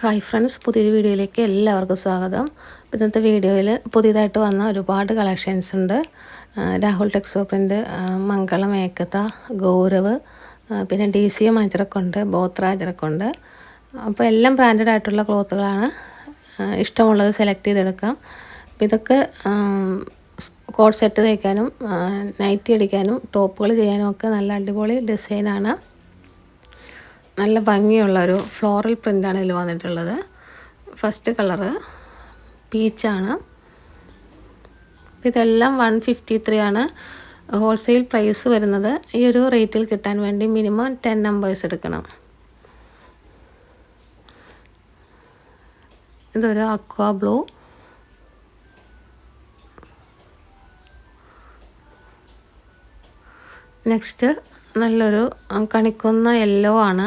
Hi friends പുതിയൊരു വീഡിയോയിലേക്ക് എല്ലാവർക്കും സ്വാഗതം. ഇന്നത്തെ വീഡിയോയിൽ പുതിയതായിട്ട് വന്ന ഒരുപാട് കളക്ഷൻസ് ഉണ്ട്. രാഹുൽ ടെക്സോ പ്രിന്റ് മംഗളം ഏക്കത്ത ഗൗരവ് പിന്നെ ഡി സി എം അജറക്കുണ്ട് ബോത്ര അജറക്കുണ്ട് അപ്പോൾ എല്ലാം ബ്രാൻഡഡ് ആയിട്ടുള്ള ക്ലോത്തുകളാണ് ഇഷ്ടമുള്ളത് സെലക്ട് ചെയ്തെടുക്കാം. അപ്പോൾ ഇതൊക്കെ കോഡ് സെറ്റ് തയ്ക്കാനും നൈറ്റി അടിക്കാനും ടോപ്പുകൾ ചെയ്യാനും ഒക്കെ നല്ല അടിപൊളി ഡിസൈനാണ് നല്ല ഭംഗിയുള്ള ഒരു ഫ്ലോറൽ പ്രിന്റാണ് ഇതിൽ വന്നിട്ടുള്ളത്. ഫസ്റ്റ് കളറ് പീച്ചാണ്. ഇതെല്ലാം വൺ ഫിഫ്റ്റി ത്രീ ആണ്. ഹോൾസെയിൽ പ്രൈസ് വരുന്നത് ഈ ഒരു റേറ്റിൽ കിട്ടാൻ വേണ്ടി മിനിമം ടെൻ നമ്പേഴ്സ് എടുക്കണം. ഇതൊരു അക്വാ ബ്ലൂ. നെക്സ്റ്റ് നല്ലൊരു കണിക്കുന്ന യെല്ലോ ആണ്.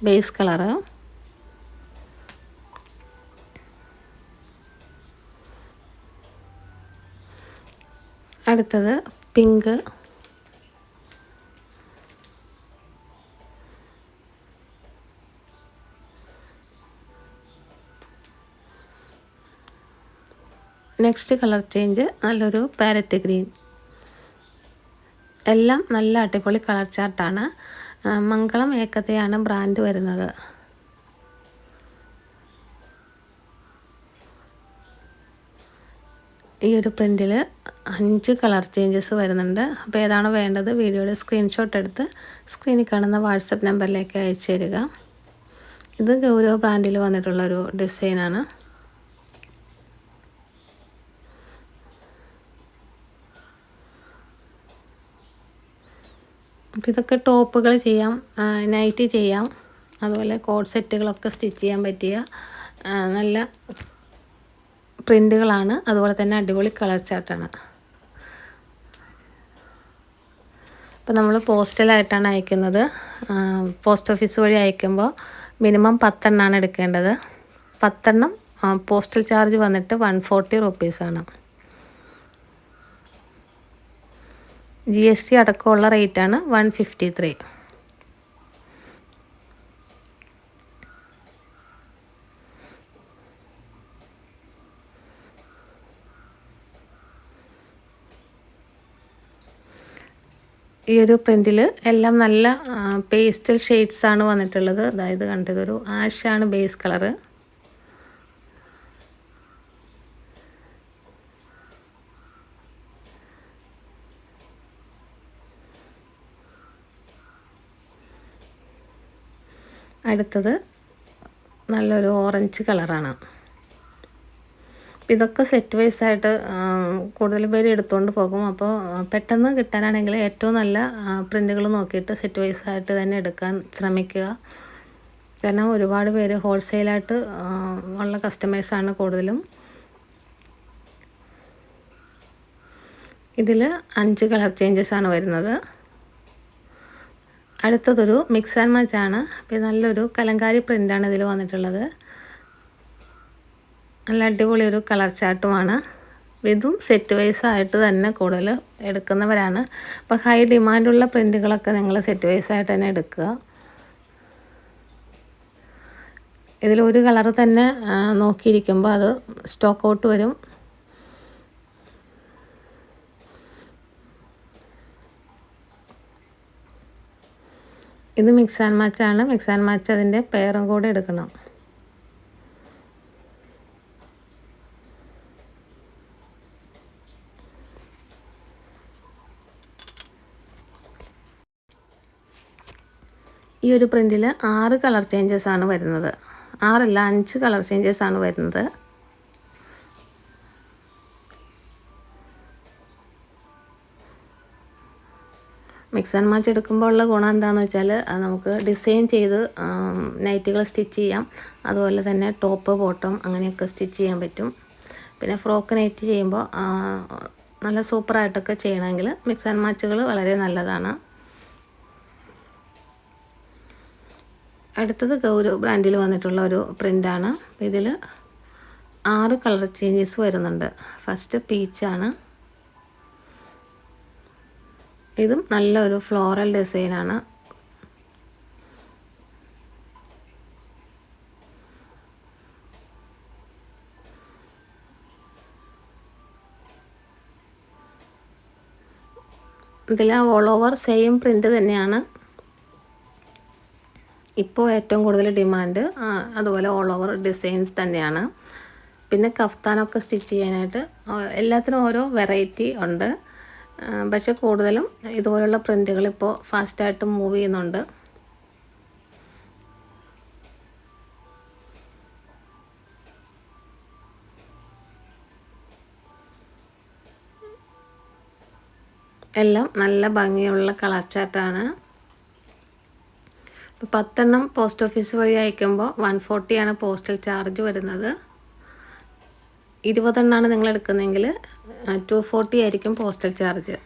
ബേസ് കളറ് അടുത്തത് പിങ്ക് നെക്സ്റ്റ് കളർ ചേഞ്ച് നല്ലൊരു പാരറ്റ് ഗ്രീൻ എല്ലാം നല്ല അടിപൊളി കളർ ചാർട്ടാണ് മംഗളം ഏക്കതയാണ് ബ്രാൻഡ് വരുന്നത്. ഈ ഒരു പ്രിന്റിൽ അഞ്ച് കളർ ചേഞ്ചസ് വരുന്നുണ്ട്. അപ്പോൾ ഏതാണ് വേണ്ടത് വീഡിയോയുടെ സ്ക്രീൻഷോട്ട് എടുത്ത് സ്ക്രീനിൽ കാണുന്ന വാട്സപ്പ് നമ്പറിലേക്ക് അയച്ചു തരിക. ഇത് ഗൗരവ ബ്രാൻഡിൽ വന്നിട്ടുള്ളൊരു ഡിസൈനാണ്. ഇതൊക്കെ ടോപ്പുകൾ ചെയ്യാം നൈറ്റി ചെയ്യാം അതുപോലെ കോഡ് സെറ്റുകളൊക്കെ സ്റ്റിച്ച് ചെയ്യാൻ പറ്റിയ നല്ല പ്രിന്റുകളാണ് അതുപോലെ തന്നെ അടിപൊളി കളർ ചാർട്ടാണ്. അപ്പോൾ നമ്മൾ പോസ്റ്റലായിട്ടാണ് അയക്കുന്നത്. പോസ്റ്റ് ഓഫീസ് വഴി അയക്കുമ്പോൾ മിനിമം പത്തെണ്ണമാണ് എടുക്കേണ്ടത്. പത്തെണ്ണം പോസ്റ്റൽ ചാർജ് വന്നിട്ട് വൺ ഫോർട്ടി റുപ്പീസാണ്. ജി എസ് ടി അടക്കമുള്ള റേറ്റാണ് വൺ ഫിഫ്റ്റി ത്രീ ഈ ഒരു പ്രിന്റിൽ എല്ലാം നല്ല പേസ്റ്റൽ ഷെയ്ഡ്സ് ആണ് വന്നിട്ടുള്ളത്. അതായത് കണ്ടതൊരു ആഷാണ് ബേസ് കളറ് അടുത്തത് നല്ലൊരു ഓറഞ്ച് കളറാണ്. ഇതൊക്കെ സെറ്റ് വൈസ് ആയിട്ട് കൂടുതൽ പേര് എടുത്തുകൊണ്ട് പോകും. അപ്പോൾ പെട്ടെന്ന് കിട്ടാനാണെങ്കിൽ ഏറ്റവും നല്ല പ്രിന്റുകൾ നോക്കിയിട്ട് സെറ്റ് വൈസ് ആയിട്ട് തന്നെ എടുക്കാൻ ശ്രമിക്കുക. കാരണം ഒരുപാട് പേര് ഹോൾസെയിലായിട്ട് ഉള്ള കസ്റ്റമേഴ്സാണ് കൂടുതലും. ഇതിൽ അഞ്ച് കളർ ചേഞ്ചസ് ആണ് വരുന്നത്. അടുത്തതൊരു മിക്സ് ആൻഡ് മാച്ച് ആണ്. അപ്പോൾ നല്ലൊരു കലങ്കാരി പ്രിന്റാണ് ഇതിൽ വന്നിട്ടുള്ളത്. നല്ല അടിപൊളി ഒരു കളർ ചാർട്ടുമാണ് ഇതും സെറ്റ് വൈസ് ആയിട്ട് തന്നെ കൂടുതൽ എടുക്കുന്നവരാണ്. അപ്പോൾ ഹൈ ഡിമാൻഡുള്ള പ്രിന്റുകളൊക്കെ നിങ്ങൾ സെറ്റ് വൈസ് ആയിട്ട് തന്നെ എടുക്കുക. ഇതിലൊരു കളർ തന്നെ നോക്കിയിരിക്കുമ്പോൾ അത് സ്റ്റോക്ക് ഔട്ട് വരും. ഇത് മിക്സ് ആൻഡ് മാച്ച് ആണ്. മിക്സ് ആൻഡ് മാച്ച് അതിന്റെ പെയറും കൂടെ എടുക്കണം. ഈ ഒരു പ്രിന്റിൽ ആറ് കളർ ചേഞ്ചസ് ആണ് വരുന്നത്. ആറല്ല അഞ്ച് കളർ ചേഞ്ചസ് ആണ് വരുന്നത്. മിക്സ് ആൻഡ് മാച്ച് എടുക്കുമ്പോൾ ഉള്ള ഗുണം എന്താണെന്ന് വെച്ചാൽ നമുക്ക് ഡിസൈൻ ചെയ്ത് നൈറ്റുകൾ സ്റ്റിച്ച് ചെയ്യാം. അതുപോലെ തന്നെ ടോപ്പ് ബോട്ടം അങ്ങനെയൊക്കെ സ്റ്റിച്ച് ചെയ്യാൻ പറ്റും. പിന്നെ ഫ്രോക്ക് നൈറ്റ് ചെയ്യുമ്പോൾ നല്ല സൂപ്പറായിട്ടൊക്കെ ചെയ്യണമെങ്കിൽ മിക്സ് ആൻഡ് മാച്ചുകൾ വളരെ നല്ലതാണ്. അടുത്തത് ഗൗരവ് ബ്രാൻഡിൽ വന്നിട്ടുള്ള ഒരു പ്രിന്റാണ് ഇതിൽ ആറ് കളർ ചേഞ്ചസ് വരുന്നുണ്ട്. ഫസ്റ്റ് പീച്ചാണ്. ഇതും നല്ല ഒരു ഫ്ലോറൽ ഡിസൈനാണ് ഇതിൽ ഓൾ ഓവർ സെയിം പ്രിന്റ് തന്നെയാണ്. ഇപ്പോൾ ഏറ്റവും കൂടുതൽ ഡിമാൻഡ് അതുപോലെ ഓൾ ഓവർ ഡിസൈൻസ് തന്നെയാണ്. പിന്നെ കഫ്താനൊക്കെ സ്റ്റിച്ച് ചെയ്യാനായിട്ട് എല്ലാത്തിനും ഓരോ വെറൈറ്റി ഉണ്ട്. പക്ഷെ കൂടുതലും ഇതുപോലുള്ള പ്രിന്റുകൾ ഇപ്പോൾ ഫാസ്റ്റായിട്ട് മൂവ് ചെയ്യുന്നുണ്ട്. എല്ലാം നല്ല ഭംഗിയുള്ള കളർ ചാർട്ടാണ് പത്തെണ്ണം പോസ്റ്റ് ഓഫീസ് വഴി അയക്കുമ്പോൾ വൺ ഫോർട്ടിയാണ് പോസ്റ്റൽ ചാർജ് വരുന്നത്. ഇരുപതെണ്ണമാണ് നിങ്ങൾ എടുക്കുന്നതെങ്കിൽ ടു ഫോർട്ടി ആയിരിക്കും പോസ്റ്റൽ ചാർജ്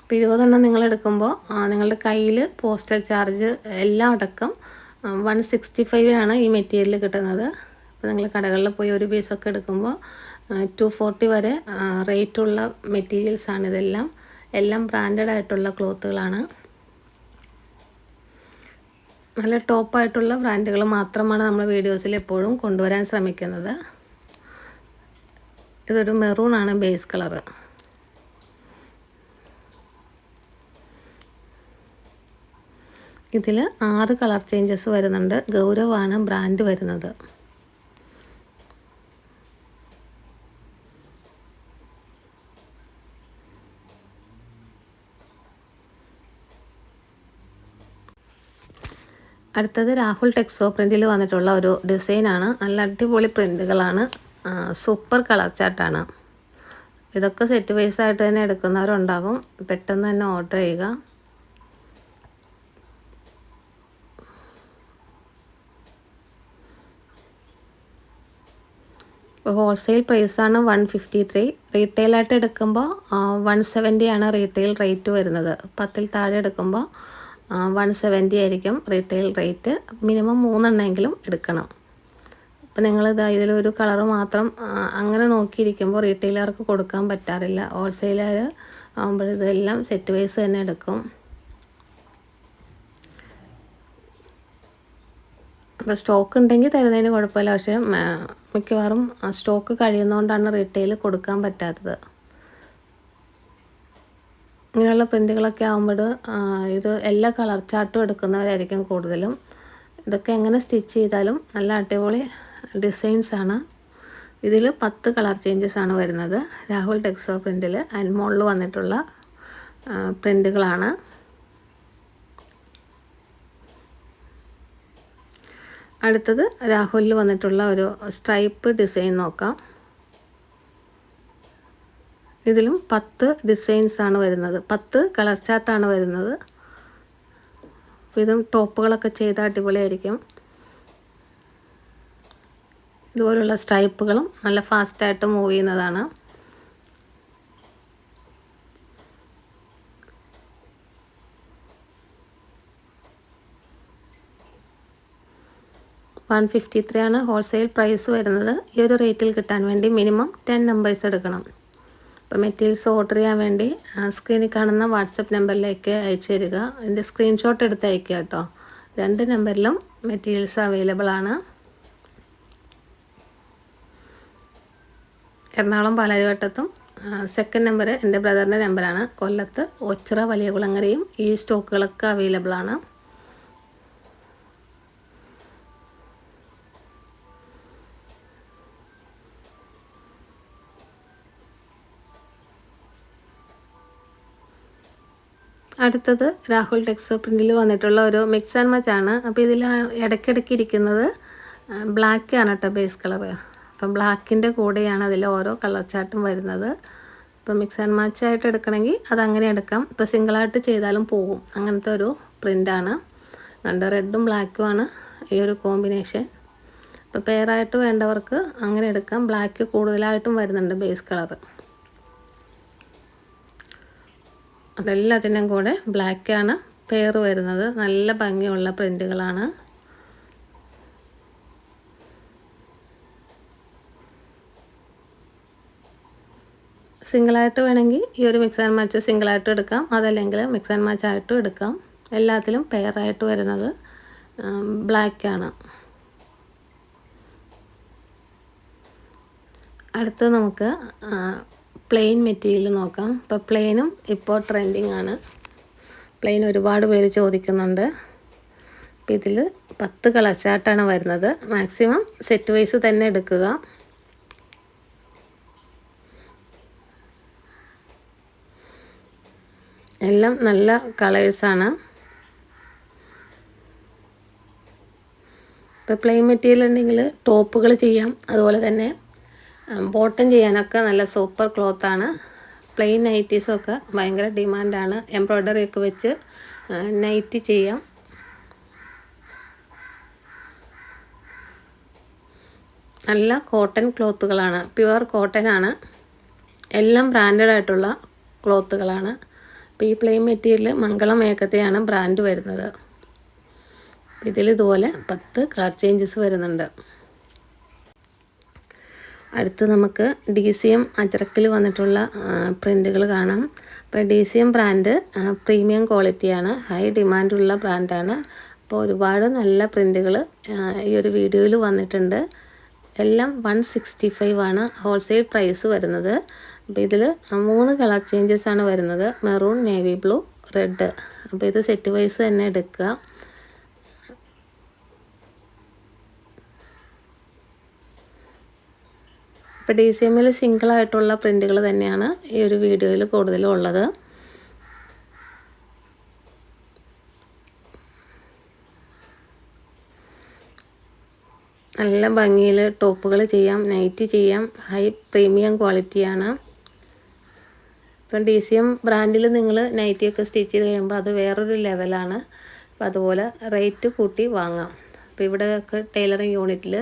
അപ്പോൾ ഇരുപതെണ്ണം നിങ്ങൾ എടുക്കുമ്പോൾ നിങ്ങളുടെ കയ്യിൽ പോസ്റ്റൽ ചാർജ് എല്ലാം അടക്കം വൺ സിക്സ്റ്റി ഫൈവിനാണ് ഈ മെറ്റീരിയൽ കിട്ടുന്നത്. അപ്പോൾ നിങ്ങൾ കടകളിൽ പോയി ഒരു പീസൊക്കെ എടുക്കുമ്പോൾ ടു ഫോർട്ടി വരെ റേറ്റുള്ള മെറ്റീരിയൽസാണ് ഇതെല്ലാം. എല്ലാം ബ്രാൻഡഡ് ആയിട്ടുള്ള ക്ലോത്തുകളാണ് നല്ല ടോപ്പായിട്ടുള്ള ബ്രാൻഡുകൾ മാത്രമാണ് നമ്മൾ വീഡിയോസിൽ എപ്പോഴും കൊണ്ടുവരാൻ ശ്രമിക്കുന്നത്. ഇതൊരു മെറൂണാണ് ബേസ് കളറ് ഇതിൽ ആറ് കളർ ചേഞ്ചസ് വരുന്നുണ്ട്. ഗൗരവാണ് ബ്രാൻഡ് വരുന്നത്. അടുത്തത് രാഹുൽ ടെക്സോ പ്രിന്റിൽ വന്നിട്ടുള്ള ഒരു ഡിസൈനാണ് നല്ല അടിപൊളി പ്രിന്റുകളാണ് സൂപ്പർ കളർ ചാർട്ടാണ് ഇതൊക്കെ സെറ്റ് വൈസ് ആയിട്ട് തന്നെ എടുക്കുന്നവരുണ്ടാകും. പെട്ടെന്ന് തന്നെ ഓർഡർ ചെയ്യുക. ഹോൾസെയിൽ പ്രൈസാണ് വൺ ഫിഫ്റ്റി ത്രീ റീറ്റെയിലായിട്ട് എടുക്കുമ്പോൾ വൺ സെവന്റിയാണ് റീറ്റെയിൽ റേറ്റ് വരുന്നത്. പത്തിൽ താഴെ എടുക്കുമ്പോൾ വൺ സെവന്റി ആയിരിക്കും റീറ്റെയിൽ റേറ്റ് മിനിമം മൂന്നെണ്ണമെങ്കിലും എടുക്കണം. അപ്പോൾ നിങ്ങളിത് ഇതിലൊരു കളർ മാത്രം അങ്ങനെ നോക്കിയിരിക്കുമ്പോൾ റീറ്റെയിലർക്ക് കൊടുക്കാൻ പറ്റാറില്ല. ഹോൾസെയിലർ ആകുമ്പോഴിതെല്ലാം സെറ്റ് വൈസ് തന്നെ എടുക്കും. അപ്പോൾ സ്റ്റോക്ക് ഉണ്ടെങ്കിൽ തരുന്നതിന് കുഴപ്പമില്ല. പക്ഷേ മിക്കവാറും സ്റ്റോക്ക് കഴിയുന്നതുകൊണ്ടാണ് റീറ്റെയിൽ കൊടുക്കാൻ പറ്റാത്തത്. ഇങ്ങനെയുള്ള പ്രിന്റുകളൊക്കെ ആകുമ്പോൾ ഇത് എല്ലാ കളർ ചാർട്ടും എടുക്കുന്നവരായിരിക്കും കൂടുതലും. ഇതൊക്കെ എങ്ങനെ സ്റ്റിച്ച് ചെയ്താലും നല്ല അടിപൊളി ഡിസൈൻസാണ് ഇതിൽ പത്ത് കളർ ചേഞ്ചസ് ആണ് വരുന്നത്. രാഹുൽ ടെക്സോ പ്രിന്റിൽ അൻമോളിൽ വന്നിട്ടുള്ള പ്രിന്റുകളാണ് അടുത്തത് രാഹുലിൽ വന്നിട്ടുള്ള ഒരു സ്ട്രൈപ്പ് ഡിസൈൻ നോക്കാം. ഇതിലും പത്ത് ഡിസൈൻസ് ആണ് വരുന്നത്. പത്ത് കളർ ചാർട്ടാണ് വരുന്നത്. ഇതും ടോപ്പുകളൊക്കെ ചെയ്ത അടിപൊളിയായിരിക്കും. ഇതുപോലുള്ള സ്ട്രൈപ്പുകളും നല്ല ഫാസ്റ്റായിട്ട് മൂവ് ചെയ്യുന്നതാണ്. വൺ ഫിഫ്റ്റി ത്രീ ആണ് ഹോൾസെയിൽ പ്രൈസ് വരുന്നത്. ഈ ഒരു റേറ്റിൽ കിട്ടാൻ വേണ്ടി മിനിമം ടെൻ നമ്പേഴ്സ് എടുക്കണം. അപ്പോൾ മെറ്റീരിയൽസ് ഓർഡർ ചെയ്യാൻ വേണ്ടി സ്ക്രീനിൽ കാണുന്ന വാട്സപ്പ് നമ്പറിലേക്ക് അയച്ചു തരിക. അതിന്റെ സ്ക്രീൻഷോട്ട് എടുത്ത് അയക്കുക കേട്ടോ. രണ്ട് നമ്പറിലും മെറ്റീരിയൽസ് അവൈലബിൾ ആണ്. എറണാകുളം പാലാരിവട്ടത്തും സെക്കൻഡ് നമ്പർ എന്റെ ബ്രദറിന്റെ നമ്പറാണ് കൊല്ലത്ത് ഒച്ചിറ വലിയ കുളങ്ങരയും ഈ സ്റ്റോക്കുകളൊക്കെ അവൈലബിൾ ആണ്. അടുത്തത് രാഹുൽ ടെക്സോ പ്രിന്റിൽ വന്നിട്ടുള്ള ഒരു മിക്സ് ആൻഡ് മച്ച് ആണ്. അപ്പോൾ ഇതിൽ ഇടയ്ക്കിടയ്ക്ക് ഇരിക്കുന്നത് ബ്ലാക്ക് ആണ് കേട്ടോ ബേസ് കളർ അപ്പം ബ്ലാക്കിന്റെ കൂടെയാണ് അതിൽ ഓരോ കളർ ചാർട്ടും വരുന്നത്. ഇപ്പം മിക്സ് ആൻഡ് മാച്ച് ആയിട്ട് എടുക്കണമെങ്കിൽ അതങ്ങനെ എടുക്കാം. ഇപ്പോൾ സിംഗിളായിട്ട് ചെയ്താലും പോകും. അങ്ങനത്തെ ഒരു പ്രിന്റാണ് രണ്ട് റെഡും ബ്ലാക്കുമാണ് ഈ ഒരു കോമ്പിനേഷൻ ഇപ്പോൾ പെയറായിട്ട് വേണ്ടവർക്ക് അങ്ങനെ എടുക്കാം. ബ്ലാക്ക് കൂടുതലായിട്ടും വരുന്നുണ്ട് ബേസ് കളർ അതെല്ലാത്തിനും കൂടെ ബ്ലാക്കാണ് പെയർ വരുന്നത്. നല്ല ഭംഗിയുള്ള പ്രിന്റുകളാണ് സിംഗിളായിട്ട് വേണമെങ്കിൽ ഈ ഒരു മിക്സ് ആൻഡ് മാച്ച് സിംഗിളായിട്ട് എടുക്കാം. അതല്ലെങ്കിൽ മിക്സ് ആൻഡ് മാച്ച് ആയിട്ടും എടുക്കാം. എല്ലാത്തിലും പെയറായിട്ട് വരുന്നത് ബ്ലാക്കാണ്. അടുത്ത് നമുക്ക് പ്ലെയിൻ മെറ്റീരിയൽ നോക്കാം. ഇപ്പോൾ പ്ലെയിനും ഇപ്പോൾ ട്രെൻഡിങ് ആണ്. പ്ലെയിൻ ഒരുപാട് പേര് ചോദിക്കുന്നുണ്ട്. അപ്പോൾ ഇതിൽ പത്ത് കളർ ചാർട്ടാണ് വരുന്നത്. മാക്സിമം സെറ്റ് വൈസ് തന്നെ എടുക്കുക. എല്ലാം നല്ല കളേഴ്സാണ് ഇപ്പോൾ പ്ലെയിൻ മെറ്റീരിയൽ ഉണ്ടെങ്കിൽ ടോപ്പുകൾ ചെയ്യാം. അതുപോലെ തന്നെ ബോട്ടം ചെയ്യാനൊക്കെ നല്ല സൂപ്പർ ക്ലോത്താണ് പ്ലെയിൻ നൈറ്റീസൊക്കെ ഭയങ്കര ഡിമാൻഡാണ് എംബ്രോയ്ഡറി ഒക്കെ വെച്ച് നൈറ്റി ചെയ്യാം. നല്ല കോട്ടൺ ക്ലോത്തുകളാണ് പ്യുവർ കോട്ടൺ ആണ്. എല്ലാം ബ്രാൻഡഡ് ആയിട്ടുള്ള ക്ലോത്തുകളാണ് ഈ പ്ലെയിൻ മെറ്റീരിയൽ മംഗളം ഏക്കത്തെയാണ് ബ്രാൻഡ് വരുന്നത്. ഇതിലിതുപോലെ പത്ത് കളർ ചേഞ്ചസ് വരുന്നുണ്ട്. അടുത്ത് നമുക്ക് ഡി സി എം അജറക്കിൽ വന്നിട്ടുള്ള പ്രിന്റുകൾ കാണാം. അപ്പോൾ D C M brand premium ക്വാളിറ്റിയാണ് ഹൈ ഡിമാൻഡുള്ള ബ്രാൻഡാണ് അപ്പോൾ ഒരുപാട് നല്ല പ്രിന്റുകൾ ഈ ഒരു വീഡിയോയിൽ വന്നിട്ടുണ്ട്. എല്ലാം വൺ സിക്സ്റ്റി ഫൈവ് ആണ് ഹോൾസെയിൽ പ്രൈസ് വരുന്നത്. അപ്പോൾ ഇതിൽ മൂന്ന് കളർ ചേഞ്ചസ് ആണ് വരുന്നത്. മെറൂൺ നേവി ബ്ലൂ റെഡ് അപ്പോൾ ഇത് സെറ്റ് വൈസ് തന്നെ എടുക്കുക. ഇപ്പോൾ ഡി സി എമ്മിൽ സിംഗിളായിട്ടുള്ള പ്രിന്റുകൾ തന്നെയാണ് ഈ ഒരു വീഡിയോയിൽ കൂടുതലും ഉള്ളത്. നല്ല ഭംഗിയിൽ ടോപ്പുകൾ ചെയ്യാം നൈറ്റ് ചെയ്യാം ഹൈ പ്രീമിയം ക്വാളിറ്റിയാണ്. ഇപ്പം ഡി സി എം ബ്രാൻഡിൽ നിങ്ങൾ നൈറ്റിയൊക്കെ സ്റ്റിച്ച് ചെയ്ത് കഴിയുമ്പോൾ അത് വേറൊരു ലെവലാണ്. അപ്പം അതുപോലെ റേറ്റ് കൂട്ടി വാങ്ങാം. അപ്പോൾ ഇവിടെയൊക്കെ ടൈലറിങ് യൂണിറ്റിൽ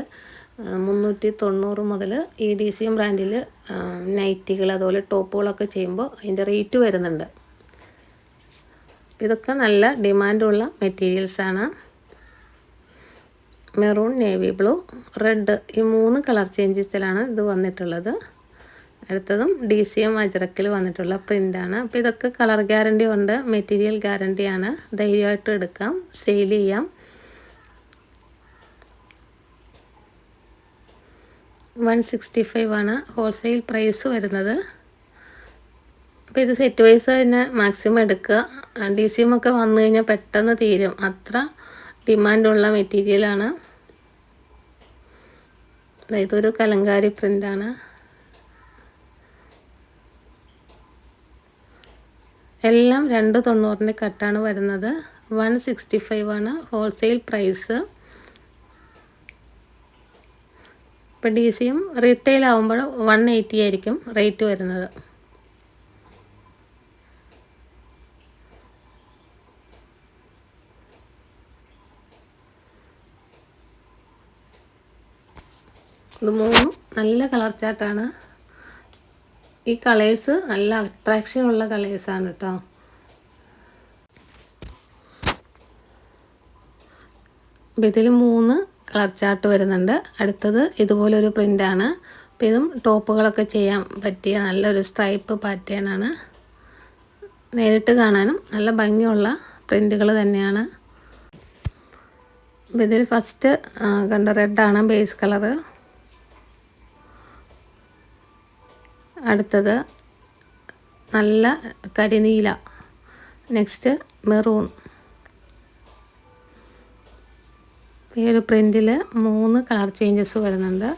മുന്നൂറ്റി തൊണ്ണൂറ് മുതൽ ഈ ഡി സി എം ബ്രാൻഡിൽ നൈറ്റികൾ അതുപോലെ ടോപ്പുകളൊക്കെ ചെയ്യുമ്പോൾ അതിന്റെ റേറ്റ് വരുന്നുണ്ട്. ഇതൊക്കെ നല്ല ഡിമാൻഡുള്ള മെറ്റീരിയൽസാണ്. മെറൂൺ നേവി ബ്ലൂ റെഡ് ഈ മൂന്ന് കളർ ചേഞ്ചസിലാണ് ഇത് വന്നിട്ടുള്ളത്. അടുത്തതും ഡി സി എം അജറക്കിൽ വന്നിട്ടുള്ള പ്രിന്റാണ്. അപ്പോൾ ഇതൊക്കെ കളർ ഗ്യാരണ്ടി ഉണ്ട് മെറ്റീരിയൽ ഗ്യാരണ്ടിയാണ് ധൈര്യമായിട്ട് എടുക്കാം സെയിൽ ചെയ്യാം. വൺ സിക്സ്റ്റി ഫൈവ് ആണ് ഹോൾസെയിൽ പ്രൈസ് വരുന്നത്. അപ്പോൾ ഇത് സെറ്റ് വൈസ് തന്നെ മാക്സിമം എടുക്കുക. ഡി സി എം ഒക്കെ വന്നു കഴിഞ്ഞാൽ പെട്ടെന്ന് തീരും. അത്ര ഡിമാൻഡുള്ള മെറ്റീരിയലാണ് ഇതൊരു കലങ്കാരി പ്രിന്റാണ് എല്ലാം രണ്ട് തൊണ്ണൂറിന്റെ കട്ടാണ് വരുന്നത്. വൺ സിക്സ്റ്റി ഫൈവ് ആണ് ഹോൾസെയിൽ പ്രൈസ്. ഇപ്പം ഡി സിയും റീറ്റെയിൽ ആകുമ്പോൾ വൺ എയ്റ്റി ആയിരിക്കും റേറ്റ് വരുന്നത്. ഇത് മൂന്നും നല്ല കളർ ചാർട്ടാണ് ഈ കളേഴ്സ് നല്ല അട്രാക്ഷൻ ഉള്ള കളേഴ്സാണ് കേട്ടോ അപ്പം ഇതിൽ മൂന്ന് കളർ ചാർട്ട് വരുന്നുണ്ട്. അടുത്തത് ഇതുപോലൊരു പ്രിന്റാണ് അപ്പോൾ ഇതും ടോപ്പുകളൊക്കെ ചെയ്യാൻ പറ്റിയ നല്ലൊരു സ്ട്രൈപ്പ് പാറ്റേൺ ആണ്. നേരിട്ട് കാണാനും നല്ല ഭംഗിയുള്ള പ്രിന്റുകൾ തന്നെയാണ്. ഇതിൽ ഫസ്റ്റ് കണ്ട റെഡാണ് ബേസ് കളറ്. അടുത്തത് നല്ല കരിനീല നെക്സ്റ്റ് മെറൂൺ. ഈ ഒരു പ്രിന്റിൽ മൂന്ന് കളർ ചേഞ്ചസ് വരുന്നുണ്ട്.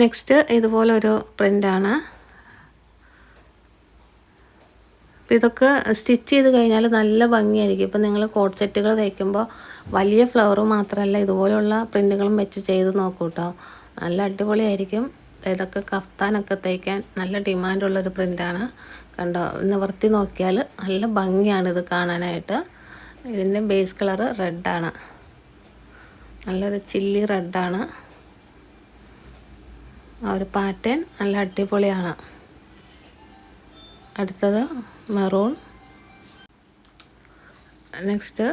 നെക്സ്റ്റ് ഇതുപോലൊരു പ്രിന്റാണ് അപ്പോൾ ഇതൊക്കെ സ്റ്റിച്ച് ചെയ്ത് കഴിഞ്ഞാൽ നല്ല ഭംഗിയായിരിക്കും. ഇപ്പം നിങ്ങൾ കോട്ട് സെറ്റുകൾ തയ്ക്കുമ്പോൾ വലിയ ഫ്ലവർ മാത്രമല്ല ഇതുപോലെയുള്ള പ്രിന്റുകളും വെച്ച് ചെയ്ത് നോക്കൂ കേട്ടോ നല്ല അടിപൊളിയായിരിക്കും. ഇതൊക്കെ കഫ്താനൊക്കെ തയ്ക്കാൻ നല്ല ഡിമാൻഡുള്ളൊരു പ്രിന്റാണ് കണ്ടോ? നിവർത്തി നോക്കിയാൽ നല്ല ഭംഗിയാണ് ഇത് കാണാനായിട്ട്. ഇതിന്റെ ബേസ് കളറ് റെഡാണ്. നല്ലൊരു ചില്ലി റെഡാണ്. ആ ഒരു പാറ്റേൺ നല്ല അടിപൊളിയാണ്. അടുത്തത് മെറൂൺ. നെക്സ്റ്റ്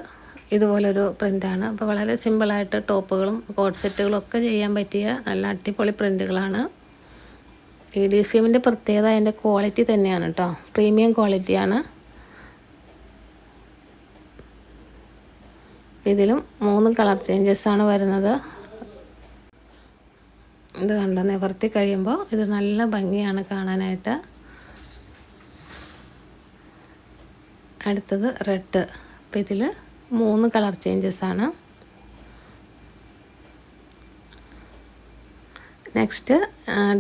ഇതുപോലൊരു പ്രിന്റാണ് അപ്പോൾ വളരെ സിമ്പിളായിട്ട് ടോപ്പുകളും കോഡ് സെറ്റുകളും ഒക്കെ ചെയ്യാൻ പറ്റിയ നല്ല അടിപൊളി പ്രിന്റുകളാണ് ഇ ഡി സി എമ്മിന്റെ പ്രത്യേകത അതിന്റെ ക്വാളിറ്റി തന്നെയാണ് കേട്ടോ പ്രീമിയം ക്വാളിറ്റിയാണ് ഇതിലും മൂന്ന് കളർ ചേഞ്ചസ് ആണ് വരുന്നത്. ഇത് കണ്ടോ? നിവർത്തി കഴിയുമ്പോൾ ഇത് നല്ല ഭംഗിയാണ് കാണാനായിട്ട്. അടുത്തത് റെഡ് അപ്പോൾ ഇതിൽ മൂന്ന് കളർ ചേഞ്ചസ് ആണ്. നെക്സ്റ്റ്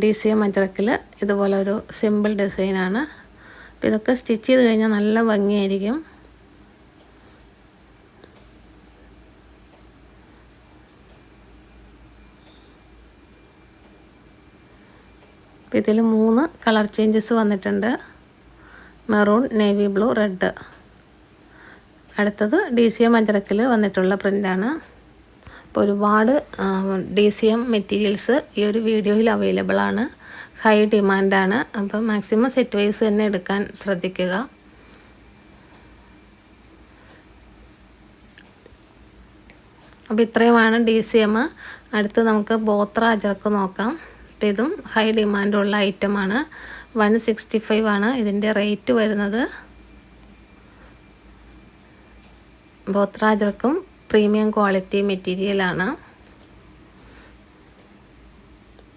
ഡി സി എം അഞ്ചറക്കിൽ ഇതുപോലെ ഒരു സിമ്പിൾ ഡിസൈനാണ് അപ്പോൾ ഇതൊക്കെ സ്റ്റിച്ച് ചെയ്ത് കഴിഞ്ഞാൽ നല്ല ഭംഗിയായിരിക്കും. ഇതിൽ മൂന്ന് കളർ ചേഞ്ചസ് വന്നിട്ടുണ്ട്. മെറൂൺ നേവി ബ്ലൂ റെഡ് അടുത്തത് ഡി സി എം അഞ്ചറക്കിൽ വന്നിട്ടുള്ള പ്രിന്റാണ് അപ്പോൾ ഒരുപാട് ഡി സി എം മെറ്റീരിയൽസ് ഈ ഒരു വീഡിയോയിൽ അവൈലബിൾ ആണ്. ഹൈ ഡിമാൻഡാണ് അപ്പോൾ മാക്സിമം സെറ്റ് വൈസ് തന്നെ എടുക്കാൻ ശ്രദ്ധിക്കുക. അപ്പോൾ ഇത്രയുമാണ് ഡി സി എം അടുത്ത് നമുക്ക് ബോത്ര അജർക്ക് നോക്കാം. അപ്പോൾ ഇതും ഹൈ ഡിമാൻഡുള്ള ഐറ്റമാണ് വൺ സിക്സ്റ്റി ഫൈവ് ആണ് ഇതിന്റെ റേറ്റ് വരുന്നത്. ബോത്രാജർക്കും പ്രീമിയം ക്വാളിറ്റി മെറ്റീരിയലാണ്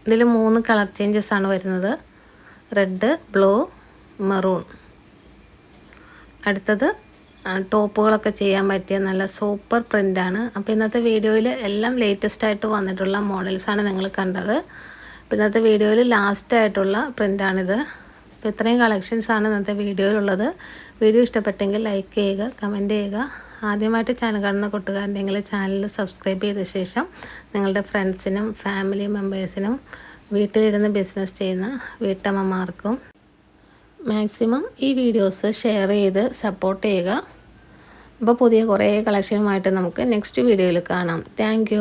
ഇതിൽ മൂന്ന് കളർ ചേഞ്ചസ് ആണ് വരുന്നത്. റെഡ് ബ്ലൂ മെറൂൺ അടുത്തത് ടോപ്പുകളൊക്കെ ചെയ്യാൻ പറ്റിയ നല്ല സൂപ്പർ പ്രിന്റാണ് അപ്പോൾ ഇന്നത്തെ വീഡിയോയിൽ എല്ലാം ലേറ്റസ്റ്റ് ആയിട്ട് വന്നിട്ടുള്ള മോഡൽസാണ് നിങ്ങൾ കണ്ടത്. അപ്പോൾ ഇന്നത്തെ വീഡിയോയിൽ ലാസ്റ്റ് ആയിട്ടുള്ള പ്രിന്റാണിത് അപ്പോൾ ഇത്രയും കളക്ഷൻസാണ് ഇന്നത്തെ വീഡിയോയിലുള്ളത്. വീഡിയോ ഇഷ്ടപ്പെട്ടെങ്കിൽ ലൈക്ക് ചെയ്യുക കമന്റ് ചെയ്യുക. ആദ്യമായിട്ട് ചാനൽ കാണുന്ന കൂട്ടുകാരുണ്ടെങ്കിൽ ചാനൽ സബ്സ്ക്രൈബ് ചെയ്ത ശേഷം നിങ്ങളുടെ ഫ്രണ്ട്സിനും ഫാമിലി മെമ്പേഴ്സിനും വീട്ടിലിരുന്ന് ബിസിനസ് ചെയ്യുന്ന വീട്ടമ്മമാർക്കും മാക്സിമം ഈ വീഡിയോസ് ഷെയർ ചെയ്ത് സപ്പോർട്ട് ചെയ്യുക. അപ്പോൾ പുതിയ കുറേ കളക്ഷനുമായിട്ട് നമുക്ക് നെക്സ്റ്റ് വീഡിയോയിൽ കാണാം. താങ്ക്